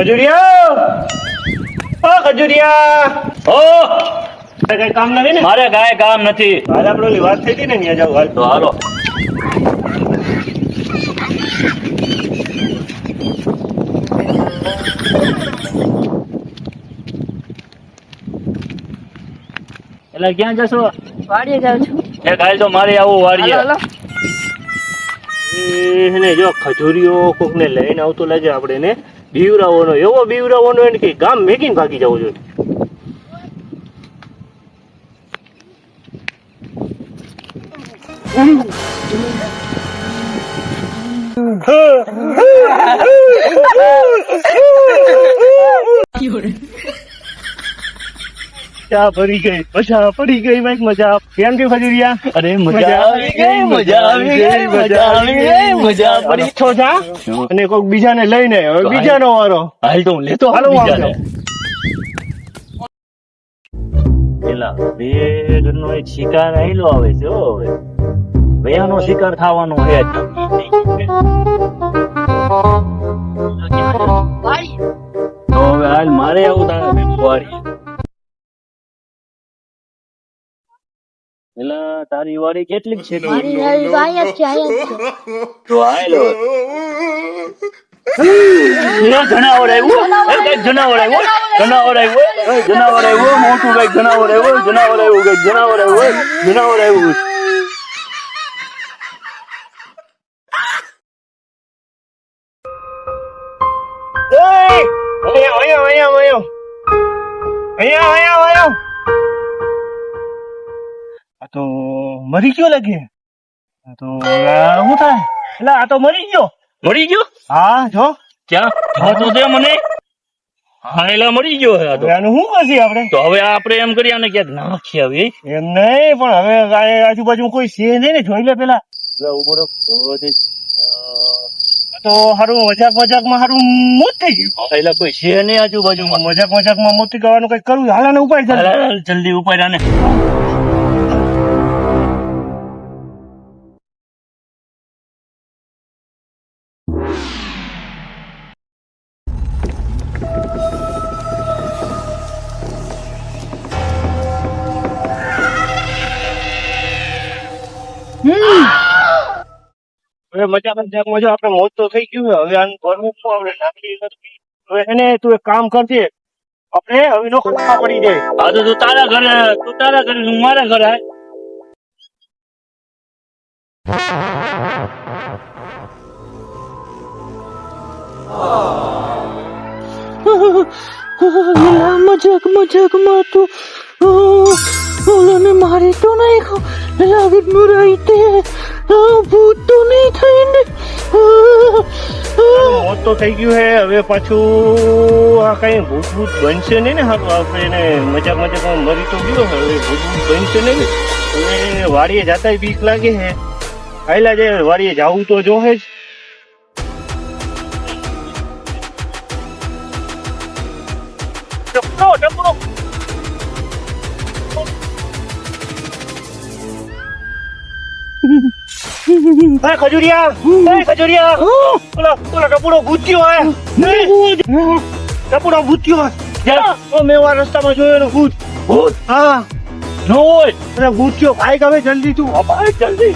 ખજુરિયા! ઓ ખજુરિયા! ઓ! કઈ કામ નથી ને? મારે કાંઈ કામ નથી. હાલ આપણે વાત થઈ હતી ને ત્યાં જાવ હાલ. તો હાલો. એટલે ક્યાં જશો? વાડીએ જાઉં છું. એ કાલ તો મારે આવું વાડીએ. હાલો એને જો ખજુરીઓ કોક ને લઈને આવતો લાગે આપણે ને. બીવરાવાનો એવો બીવરાવાનો એને કે ગામ મેકીને ભાગી જવું જોઈએ ચા પડી ગઈ મજા પડી ગઈ ભાઈ મજા. કેમ કે ખજૂરિયા અરે મજા આવી ગઈ મજા આવી ગઈ મજા આવી ગઈ મજા પડી. છો જા? અને કોઈક બીજાને લઈને હવે બીજાનો વારો. હાલ તો હું લેતો હાલો. બીજાને. પેલા ભેડનો એક શિકાર આવેલો આવે છે હવે. ભયાનો શિકાર થવાનો છે. પેલા તારી વાડી કેટલીક છે? મારી વાડી અહીંયા જ છે અહીંયા છે. તો. ના, જનાવર આવ્યું. એ કંઈક જનાવર આવ્યું. જનાવર આવ્યું. એ જનાવર આવ્યું. મોટું કંઈક જનાવર આવ્યું. જનાવર આવ્યું કંઈક જનાવર આવ્યું. જનાવર આવ્યું અહીંયા અહીંયા અહીંયા. અહીંયા અહીંયા અહીંયા. આ તો મરી ગયો લાગે. આ તો આ શું થાય? એટલે આ તો મરી ગયો. મરી ગયો? હા જો. ક્યાં? હા તો દે મને. હા એટલે મરી ગયો હે આ તો. આનું શું કરશી આપણે? તો હવે આપણે એમ કરી આને ક્યાંક નાખી આવી એમ નહીં પણ હવે આજુબાજુ કોઈ છે નહીં ને જોઈ લે પેલા. આ તો હારું મજાક મજાકમાં હારું મોત થઈ ગયું. એટલે કોઈ છે નહીં આજુબાજુમાં. મજાક મજાકમાં મોત કરવાનું કઈ કરવું હાલ આને ઉપાય હાલ, ચાલ હાલ, જલ્દી ઉપર આને. હવે મજાક મજા મજા આપણે મોત તો થઈ ગયું હવે આનું કરવું શું આપણે નાખી હવે એને તું એક કામ કરજે આપણે હવે નો ખોખા પડી જાય હા તો તું તારા ઘરે તું તારા ઘરે હું મારા ઘરે મજાક મજાકમાં તો ઓલાને મારી તો નાખ્યો લાગે મરાઈ તે ભૂત તો નહીં થઈને મોત તો થઈ ગયું છે હવે પાછું આ કઈ ભૂત ભૂત બનશે નહીં ને હારું આપણે એને મજાક મજાકમાં મરી તો ગયો હવે ભૂત ભૂત બનશે નહીં ને હવે વાડીએ જાતા બીક લાગે છે આયલા જાય વાડીએ જાવું તો જોહે જ ટપરો ટપરો એ ખજુરિયા એ ખજુરિયા. ઓલા ઓલા ટપુડો ભૂત્યો હે. ટપુડો ભૂત્યો ક્યાં? ઓ મેં આ રસ્તામાં જોયો એનો ભૂત. ભૂત? હા. હોય. અરે ભૂત્યો ભાઈ હવે જલ્દી તું. ભાઈ જલ્દી.